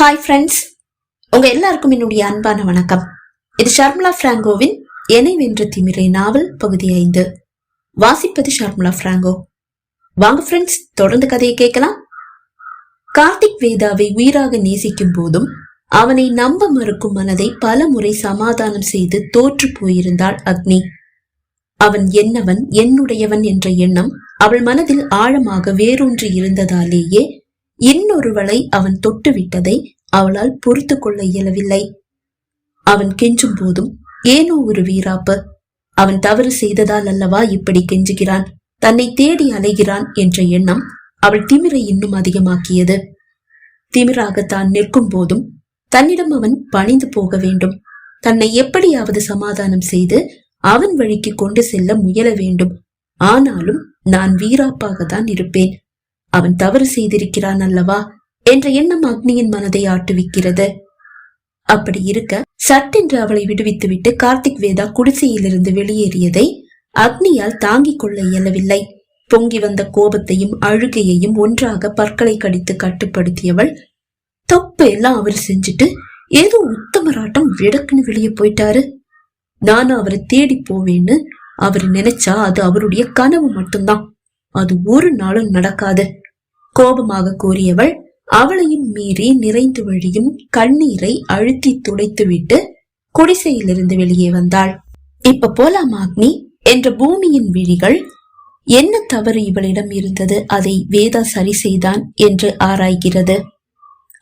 Hi friends உங்க எல்லாருக்கும் என்னுடைய அன்பான வணக்கம். இது ஷர்மிளா பிராங்கோவின் என்னை வென்ற திமிரை நாவல் பகுதி ஐந்து. வாசிப்பது ஷர்மிளா பிராங்கோ. வாங்க ஃப்ரெண்ட்ஸ் தொடர்ந்து கதையை கேட்கலாம். கார்த்திக் வேதாவை உயிராக நேசிக்கும் போதும் அவனை நம்ப மறுக்கும் மனதை பல முறை சமாதானம் செய்து தோற்று போயிருந்தாள் அக்னி. அவன் என்னவன் என்னுடையவன் என்ற எண்ணம் அவள் மனதில் ஆழமாக வேரூன்றி இருந்ததாலேயே இன்னொருவளை அவன் தொட்டுவிட்டதை அவளால் பொறுத்து கொள்ள இயலவில்லை. அவன் கெஞ்சும் போதும் ஏனோ ஒரு வீராப்பு அவன் தவறு செய்ததால் அல்லவா இப்படி கெஞ்சுகிறான்? தன்னை தேடி அலைகிறான் என்ற எண்ணம் அவள் திமிரை இன்னும் அதிகமாக்கியது. திமிராக தான் நிற்கும் போதும் தன்னிடம் அவன் பணிந்து போக வேண்டும். தன்னை எப்படியாவது சமாதானம் செய்து அவன் வழிக்கு கொண்டு செல்ல முயல வேண்டும். ஆனாலும் நான் வீராப்பாக தான் இருப்பேன். அவன் தவறு செய்திருக்கிறான் அல்லவா? என்ற எண்ணம் அக்னியின் மனதை ஆட்டுவிக்கிறது. அப்படி இருக்க சட்டென்று அவளை விடுவித்துவிட்டு கார்த்திக் வேதா குடிசையிலிருந்து வெளியேறியதை அக்னியால் தாங்கிக் கொள்ள இயலவில்லை. பொங்கி வந்த கோபத்தையும் அழுகையையும் ஒன்றாக பற்களை கடித்து கட்டுப்படுத்தியவள் தப்பு எல்லாம் அவர் செஞ்சுட்டு ஏதோ உத்தமராட்டம் விடக்குன்னு வெளியே போயிட்டாரு. நானும் அவரை தேடி போவேன்னு அவர் நினைச்சா அது அவருடைய கனவு மட்டும்தான். அது ஒரு நாளும் நடக்காது. கோபமாக கூறியவள் அவளையும் மீறி நிறைந்து வழியும் கண்ணீரை அழுத்தி துடைத்துவிட்டு குடிசையிலிருந்து வெளியே வந்தாள். இப்ப போலாம் அக்னி என்ற பூமியின் விழிகள் என்ன தவறு இவளிடம் இருந்தது? அதை வேதா சரி செய்தான் என்று ஆராய்கிறது.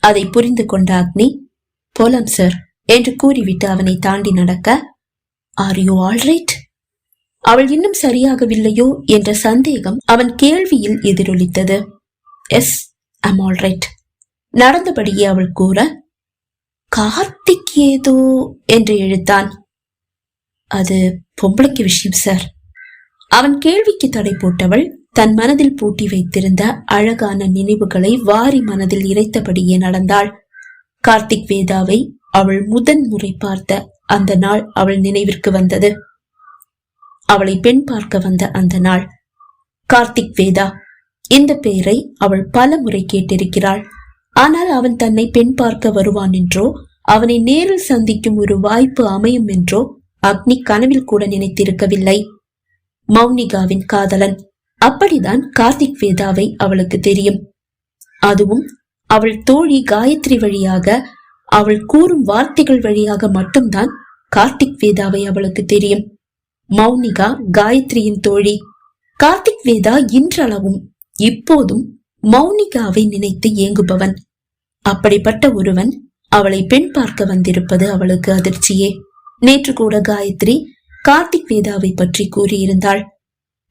அதை புரிந்து கொண்ட அக்னி போலாம் சார் என்று கூறிவிட்டு அவனை தாண்டி நடக்க ஆர் யூ ஆல்ரைட் அவள் இன்னும் சரியாகவில்லையோ? என்ற சந்தேகம் அவன் கேள்வியில் எதிரொலித்தது. எஸ் ஐம் ஆல்ரைட் நடந்தபடியே அவள் கூற கார்த்திக் ஏதோ என்று இழுத்தான் அது பொம்பளைக்கு விஷயம் சார் அவன் கேள்விக்கு தடை போட்டவள் தன் மனதில் பூட்டி வைத்திருந்த அழகான நினைவுகளை வாரி மனதில் இறைத்தபடியே நடந்தாள். கார்த்திக் வேதாவை அவள் முதன் முறை பார்த்த அந்த நாள் அவள் நினைவிற்கு வந்தது. அவளை பெண் பார்க்க வந்த அந்த நாள். கார்த்திக் வேதா இந்த பெயரை அவள் பல முறை கேட்டிருக்கிறாள். ஆனால் அவன் தன்னை பெண் பார்க்க வருவான் என்றோ அவனை நேரில் சந்திக்கும் ஒரு வாய்ப்பு அமையும் என்றோ அக்னி கனவில் கூட நினைத்திருக்கவில்லை. மௌனிகாவின் காதலன். அப்படிதான் கார்த்திக் வேதாவை அவளுக்கு தெரியும். அதுவும் அவள் தோழி காயத்ரி வழியாக அவள் கூறும் வார்த்தைகள் வழியாக மட்டும்தான் கார்த்திக் வேதாவை அவளுக்கு தெரியும். மௌனிகா காயத்ரியின் தோழி. கார்த்திக் வேதா இன்றளவும் இப்போதும் மௌனிகாவை நினைத்து ஏங்குபவன். அப்படிப்பட்ட ஒருவன் அவளை பெண் பார்க்க வந்திருப்பது அவளுக்கு அதிர்ச்சியே. நேற்று கூட காயத்ரி கார்த்திக் வேதாவை பற்றி கூறியிருந்தாள்.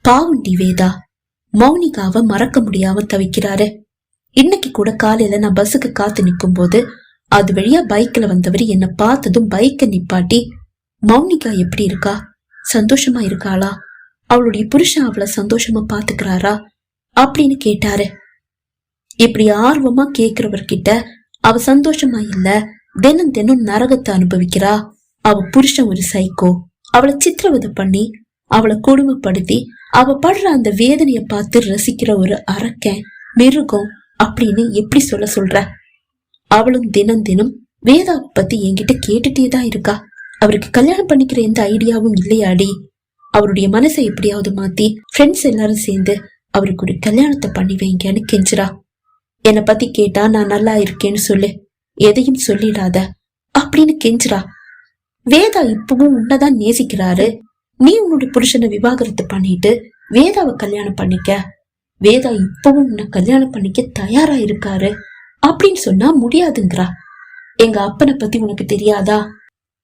பாவுண்டி வேதா மௌனிகாவை மறக்க முடியாம தவிக்கிறாரு. இன்னைக்கு கூட காலையில நான் பஸ்ஸுக்கு காத்து நிற்கும் போது அது வழியா பைக்ல வந்தவர் என்ன பார்த்ததும் பைக்கை நிப்பாட்டி மௌனிகா எப்படி இருக்கா? சந்தோஷமா இருக்காளா? அவளுடைய புருஷன் அவளை சந்தோஷமா பாத்துக்கிறாரா அப்படின்னு கேட்டாரு. இப்படி ஆர்வமா கேக்குறவர்கிட்ட அவ சந்தோஷமா இல்ல தினம் தினம் நரகத்தை அனுபவிக்கிறா. அவ புருஷன் ஒரு சைக்கோ அவளை சித்திரவதை பண்ணி அவளை கொடுமைப்படுத்தி அவ படுற அந்த வேதனைய பார்த்து ரசிக்கிற ஒரு அரக்கன் மிருகம் அப்படின்னு எப்படி சொல்ல சொல்ற? அவளும் தினம் தினம் வேதாவை பத்தி என்கிட்ட கேட்டுட்டே தான் இருக்கா. அவருக்கு கல்யாணம் பண்ணிக்கிற எந்த ஐடியாவும் இல்லையாடி. அவருடைய மனசை எப்படியாவது மாத்தி ஃப்ரெண்ட்ஸ் எல்லாரும் சேர்ந்து அவருக்கு ஒரு கல்யாணத்தை பண்ணி வைங்கன்னு கெஞ்சுறா. என்னை பத்தி கேட்டா நான் நல்லா இருக்கேன்னு சொல்லு. எதையும் சொல்லிடாத. அப்படின்னு கெஞ்சுறா. வேதா இப்பவும் உன்னதான் நேசிக்கிறாரு. நீ உன்னோட புருஷனை விவாகரத்து பண்ணிட்டு வேதாவை கல்யாணம் பண்ணிக்க. வேதா இப்பவும் உன்னை கல்யாணம் பண்ணிக்க தயாரா இருக்காரு. அப்படின்னு சொன்னா முடியாதுங்கிறா. எங்க அப்பனை பத்தி உனக்கு தெரியாதா?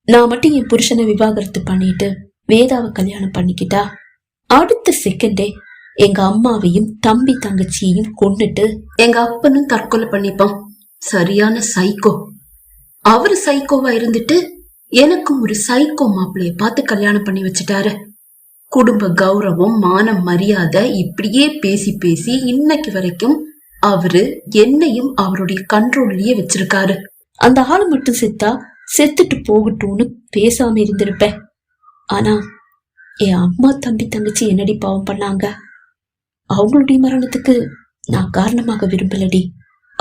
நான் மட்டும் என் புருஷனை விவாகரத்து பண்ணிட்டு வேதாவை கல்யாணம் பண்ணிக்கிட்டா? அடுத்த செகண்டே எங்க அம்மாவையும் தம்பி தங்கச்சியையும் கொண்டுட்டு எங்க அப்பனும் தற்கொலை பண்ணிப்பான். சரியான சைக்கோ அவரு சைக்கோவா இருந்துட்டு எனக்கும் ஒரு சைக்கோ மாப்பிள்ளைய பார்த்து கல்யாணம் பண்ணி வச்சுட்டாரு. குடும்ப கௌரவம் மானம் மரியாதை இப்படியே பேசி பேசி இன்னைக்கு வரைக்கும் அவரு என்னையும் அவருடைய கண்ட்ரோல்லயே வச்சிருக்காரு. அந்த ஆளு மட்டும் செத்தா செத்துட்டு போகட்டும்னு பேசாம இருந்திருப்பேன். ஆனா என் அம்மா தம்பி தங்கச்சி என்னடி பாவம் பண்ணாங்க? அவங்களுடைய மரணத்துக்கு நான் காரணமாக விரும்பலடி.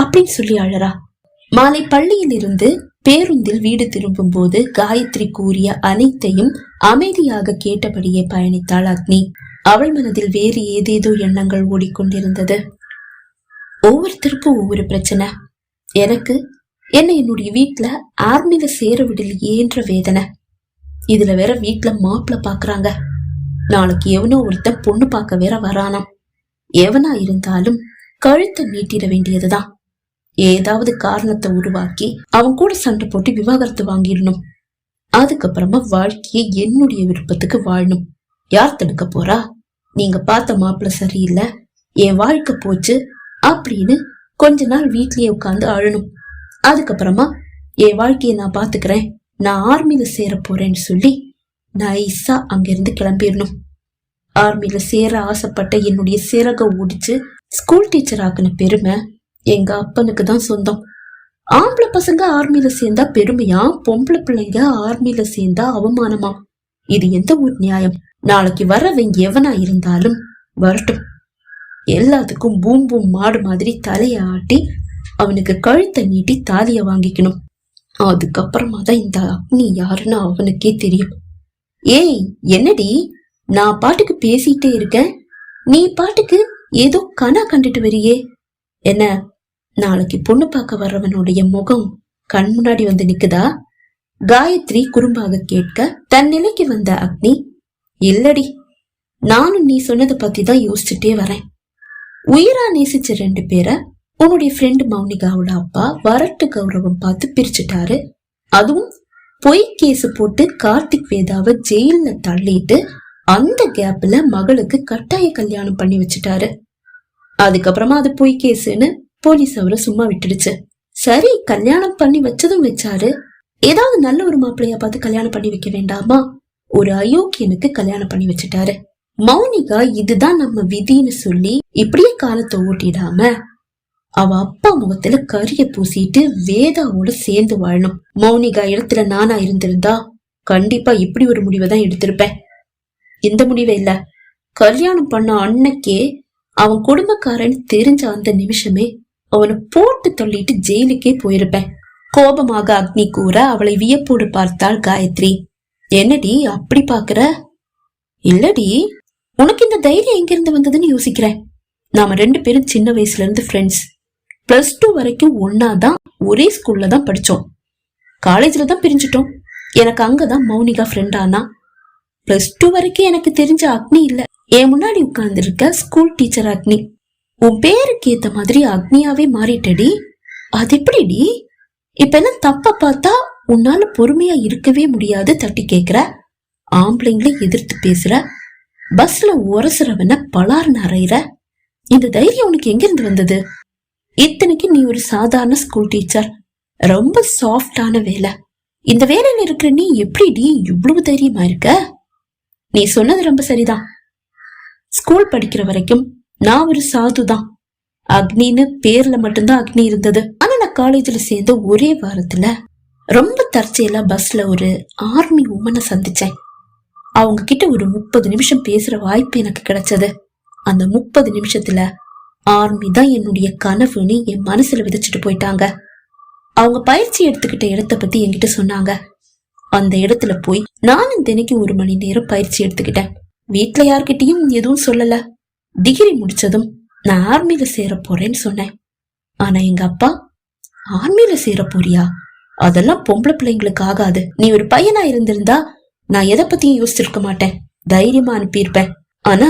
அப்படின்னு சொல்லி அழறா. மாலை பள்ளியில் இருந்து பேருந்தில் வீடு திரும்பும் போது காயத்ரி கூறிய அனைத்தையும் அமைதியாக கேட்டபடியே பயணித்தாள் அக்னி. அவள் மனதில் வேறு ஏதேதோ எண்ணங்கள் ஓடிக்கொண்டிருந்தது. ஒவ்வொருத்தருக்கும் ஒவ்வொரு பிரச்சனை. எனக்கு என்ன என்னுடைய வீட்டுல ஆர்மியில சேர விடலையேன்ற வேதனை. இதுல வேற வீட்டுல மாப்பிள்ள பாக்குறாங்க. நாளைக்கு எவனோ ஒருத்தன் பொண்ணு பார்க்க வேற வரானாம். எவனா இருந்தாலும் கழுத்தை நீட்டிட வேண்டியதுதான். ஏதாவது காரணத்தை உருவாக்கி அவன் கூட சண்டை போட்டு விவாகரத்து வாங்கிடணும். அதுக்கப்புறமா வாழ்க்கையை என்னுடைய விருப்பத்துக்கு வாழணும். யார் தடுக்க போறா? நீங்க பார்த்த மாப்பிள்ள சரியில்லை. என் வாழ்க்கை போச்சு அப்படின்னு கொஞ்ச நாள் வீட்லயே உட்காந்து அழணும் அதுக்கப்புறமா என் வாழ்க்கையை நான் பாத்துக்கிறேன் நான் ஆர்மியில சேர போறேன்னு சொல்லி நைஸா அங்கிருந்து கிளம்பிடணும். ஆர்மியில் சேர ஆசைப்பட்ட என்னுடைய சிறக ஒடிச்சு ஸ்கூல் டீச்சர் ஆக்குன பெருமை எங்க அப்பனுக்கு தான் சொந்தம். ஆம்பளை பசங்க ஆர்மியில சேர்ந்தா பெருமையா? பொம்பளை பிள்ளைங்க ஆர்மியில சேர்ந்தா அவமானமா? இது எந்த ஒரு நியாயம்? நாளைக்கு வரவன் எவனா இருந்தாலும் வரட்டும். எல்லாத்துக்கும் பூம் பூம் மாடு மாதிரி தலைய ஆட்டி அவனுக்கு கழுத்தை நீட்டி தாலிய வாங்கிக்கணும். அதுக்கப்புறமா தான் இந்த அக்னி யாருன்னு அவனுக்கே தெரியும். ஏய் என்னடி? நான் பாட்டுக்கு பேசிட்டே இருக்கேன். நீ பாட்டுக்கு ஏதோ கனா கண்டுட்டு வரியே. என்ன நாளைக்கு பொண்ணு பார்க்க வர்றவனுடைய முகம் கண் முன்னாடி வந்து நிக்குதா? காயத்ரி குறும்பாக கேட்க தன் நிலைக்கு வந்த அக்னி இல்லடி நானும் நீ சொன்னதை பத்தி தான் யோசிச்சுட்டே வரேன். உயிரா நேசிச்ச ரெண்டு பேரை உன்னுடைய ஃப்ரெண்டு மௌனிகாவோட அப்பா வரட்டு கௌரவம் பார்த்து பிரிச்சுட்டாரு. அதுவும் பொய் கேஸ் போட்டு கார்த்திக் வேதாவை ஜெயில தள்ளிட்டு அந்த கேப்ல மகளுக்கு கட்டாய கல்யாணம் பண்ணி வச்சுட்டாரு. அதுக்கப்புறமா அது பொய் கேசுன்னு போலீஸ் அவரை சும்மா விட்டுடுச்சு. சரி கல்யாணம் பண்ணி வச்சதும் வச்சாரு. ஏதாவது நல்ல ஒரு மாப்பிள்ளையா பார்த்து கல்யாணம் பண்ணி வைக்க வேண்டாமா? ஒரு அயோக்கியனுக்கு கல்யாணம் பண்ணி வச்சுட்டாரு. மௌனிகா இதுதான் நம்ம விதின்னு சொல்லி இப்படியே காலத்தை ஓட்டிடாம அவ அப்பா முகத்துல கரிய பூசிட்டு வேதாவோட சேர்ந்து வாழணும். மௌனிகா இடத்துல நானா இருந்திருந்தா கண்டிப்பா இப்படி ஒரு முடிவை தான் எடுத்திருப்பேன். இந்த முடிவே இல்ல. கல்யாணம் பண்ண அன்னைக்கே அவன் குடும்பக்காரன் தெரிஞ்ச அந்த நிமிஷமே அவனை போட்டு தள்ளிட்டு ஜெயிலுக்கே போயிருப்பேன். கோபமாக அக்னி கூற அவளை வியப்போடு பார்த்தாள் காயத்ரி. என்னடி அப்படி பாக்குற இல்லடி உனக்கு இந்த தைரியம் எங்கிருந்து வந்ததுன்னு யோசிக்கிறேன். நாம ரெண்டு பேரும் சின்ன வயசுல இருந்து ஃப்ரெண்ட்ஸ் பிளஸ் டூ வரைக்கும் ஒன்னாதான் ஒரே ஸ்கூல்ல தான் படிச்சோம். காலேஜ்ல தான் பிரிஞ்சிட்டோம். எனக்கு அங்கதான் மௌனிகா ஃப்ரெண்ட் ஆனா பிளஸ் டூ வரைக்கும் எனக்கு தெரிஞ்ச அக்னி இல்ல. என் முன்னாடி உட்கார்ந்து இருக்க ஸ்கூல் டீச்சர் அக்னி. உன் பேருக்கு ஏத்த மாதிரி அக்னியாவே மாறிட்டடி. அது எப்படிடி? இப்ப என்ன தப்ப பார்த்தா உன்னால பொறுமையா இருக்கவே முடியாது தட்டி கேக்குற. ஆம்பளைங்களை எதிர்த்து பேசுற. பஸ்ல உரசுறவன பலார்னு அறையிற. இந்த தைரியம் உனக்கு எங்கிருந்து வந்தது? இத்தனைக்கு நீ ஒரு சாதாரண ஸ்கூல் டீச்சர் ரொம்ப சாஃப்டான வேலை. இந்த வேலையில இருக்கிற நீ எப்படிடி இவ்வளவு தைரியமா இருக்க? நீ சொன்னது ரொம்ப சரிதான். ஸ்கூல் படிக்கிற வரைக்கும் நான் ஒரு சாது தான் அக்னின்னு பேர்ல மட்டும்தான் அக்னி இருந்தது. ஆனா நான் காலேஜ்ல சேர்ந்த ஒரே வாரத்துல ரொம்ப தற்செயலா பஸ்ல ஒரு ஆர்மி உமனை சந்திச்சேன். அவங்க கிட்ட ஒரு முப்பது நிமிஷம் பேசுற வாய்ப்பு எனக்கு கிடைச்சது. அந்த முப்பது நிமிஷத்துல ஆர்மி தான் என்னுடைய கனவுன்னு என் மனசுல விதைச்சிட்டு போயிட்டாங்க. அவங்க பயிற்சி எடுத்துக்கிட்ட இடத்த பத்தி என்கிட்ட சொன்னாங்க. அந்த இடத்துல போய் நானும் தினைக்கும் ஒரு மணி நேரம் பயிற்சி எடுத்துக்கிட்டேன். வீட்டுல யார்கிட்டயும் எதுவும் சொல்லல. டிகிரி முடிச்சதும் நான் ஆர்மியில சேர போறேன்னு சொன்னேன். ஆனா எங்க அப்பா ஆர்மியில சேர போறியா? அதெல்லாம் பொம்பளை பிள்ளைங்களுக்கு ஆகாது. நீ ஒரு பையனா இருந்திருந்தா நான் எதை பத்தியும் யோசிச்சிருக்க மாட்டேன். தைரியமா அனுப்பியிருப்பேன். ஆனா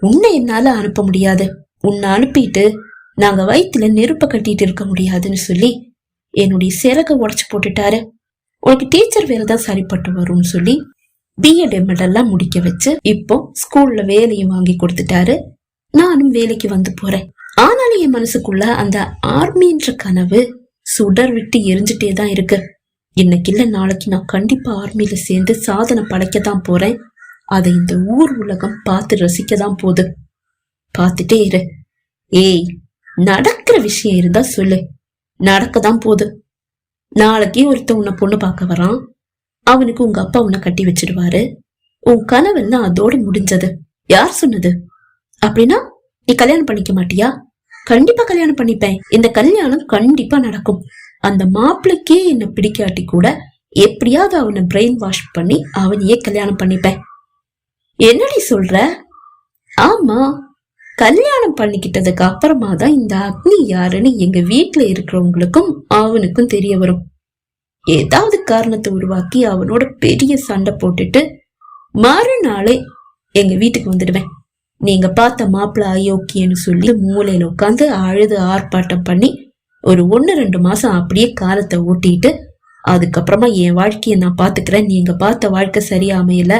உன்னை என்னால அனுப்ப முடியாது. உன்னை அனுப்பிட்டு நாங்க வயிற்றுல நெருப்ப கட்டிட்டு இருக்க முடியாதுன்னு சொல்லி என்னுடைய சிறக உடச்சு போட்டுட்டாரு. உனக்கு டீச்சர் வேலை தான் சரிப்பட்டு வரும்னு சொல்லி பிஎட் எம்எட் எல்லாம் முடிக்க வச்சு இப்போ ஸ்கூல்ல வேலையும் வாங்கி கொடுத்துட்டாரு. நானும் வேலைக்கு வந்து போறேன். ஆனாலும் என் மனசுக்குள்ள அந்த ஆர்மின்ற கனவு சுடர் விட்டு எரிஞ்சிட்டே தான் இருக்கு. இன்னைக்கு இல்ல நாளைக்கு நான் கண்டிப்பா ஆர்மியில சேர்ந்து சாதனை படைக்க தான் போறேன். அதை இந்த ஊர் உலகம் பார்த்து ரசிக்க தான் போகுது. பார்த்துட்டே இரு. ஏய் நடக்கிற விஷயம் இருந்தா சொல்லு. நடக்க தான் போகுது. நாளைக்கு ஒருத்தன் உன்னை பொண்ணு பார்க்க வரான். அவனுக்கு உங்க அப்பா உன்னை கட்டி வச்சிடுவாரு. உன் கனவெல்லாம் அதோட முடிஞ்சது. யார் சொன்னது? அப்படின்னா நீ கல்யாணம் பண்ணிக்க மாட்டியா? கண்டிப்பா கல்யாணம் பண்ணிப்பேன். இந்த கல்யாணம் கண்டிப்பா நடக்கும். அந்த மாப்பிளைக்கே என்னை பிடிக்காட்டி கூட எப்படியாவது அவனை பிரெயின் வாஷ் பண்ணி அவனையே கல்யாணம் பண்ணிப்பேன். என்னடி சொல்ற? ஆமா கல்யாணம் பண்ணிக்கிட்டதுக்கு அப்புறமா தான் இந்த அக்னி யாருன்னு எங்க வீட்டுல இருக்கிறவங்களுக்கும் அவனுக்கும் தெரிய வரும். ஏதாவது காரணத்தை உருவாக்கி அவனோட பெரிய சண்டை போட்டுட்டு மறுநாளே எங்க வீட்டுக்கு வந்துடுவேன். நீங்க பார்த்த மாப்பிள்ள அயோக்கியன்னு சொல்லி மூலையில உட்காந்து அழுது ஆர்ப்பாட்டம் பண்ணி ஒரு ஒன்னு ரெண்டு மாசம் அப்படியே காலத்தை ஓட்டிட்டு அதுக்கப்புறமா என் வாழ்க்கையை நான் பாத்துக்கிறேன். நீங்க பார்த்த வாழ்க்கை சரியா அமையல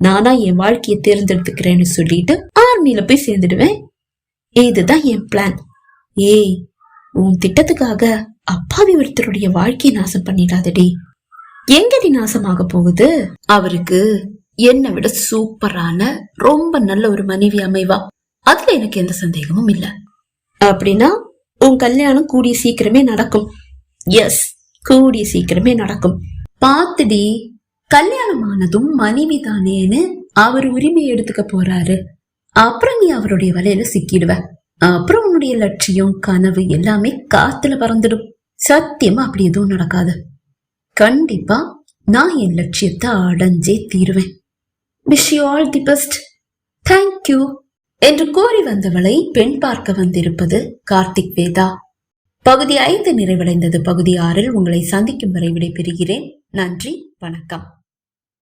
நானா என் வாழ்க்கையை தேர்ந்தெடுத்துக்கிறேன்னு சொல்லிட்டு கம்பெனியில போய் சேர்ந்துடுவேன். இதுதான் என் பிளான் ஏய் உன் திட்டத்துக்காக அப்பாவி ஒருத்தருடைய வாழ்க்கையை நாசம் பண்ணிடாதடி. எங்கடி நாசமாக போகுது? அவருக்கு என்னை விட சூப்பரான ரொம்ப நல்ல ஒரு மனைவி அமைவா. அதுல எனக்கு எந்த சந்தேகமும் இல்ல. அப்படின்னா உன் கல்யாணம் கூடிய சீக்கிரமே நடக்கும். எஸ் கூடிய சீக்கிரமே நடக்கும். பாத்துடி கல்யாணம் ஆனதும் மனைவி தானேன்னு அவர் உரிமை எடுத்துக்க போறாரு. அப்புறம் நீ அவருடைய வலையில சிக்கிடுவ. அப்புறம் உன்னுடைய லட்சியம் கனவு எல்லாமே காத்துல பறந்துடும். சத்தியமா அப்படி எதுவும் நடக்காது. கண்டிப்பா நான் என் லட்சியத்தை அடைஞ்சே தீருவேன். Wish you all the best thank you என்று கூறி வந்தவளை பெண் பார்க்க வந்திருப்பது கார்த்திக் வேதா. பகுதி ஐந்து நிறைவடைந்தது. பகுதி ஆறில் உங்களை சந்திக்கும் வரை விடைபெறுகிறேன். நன்றி வணக்கம்.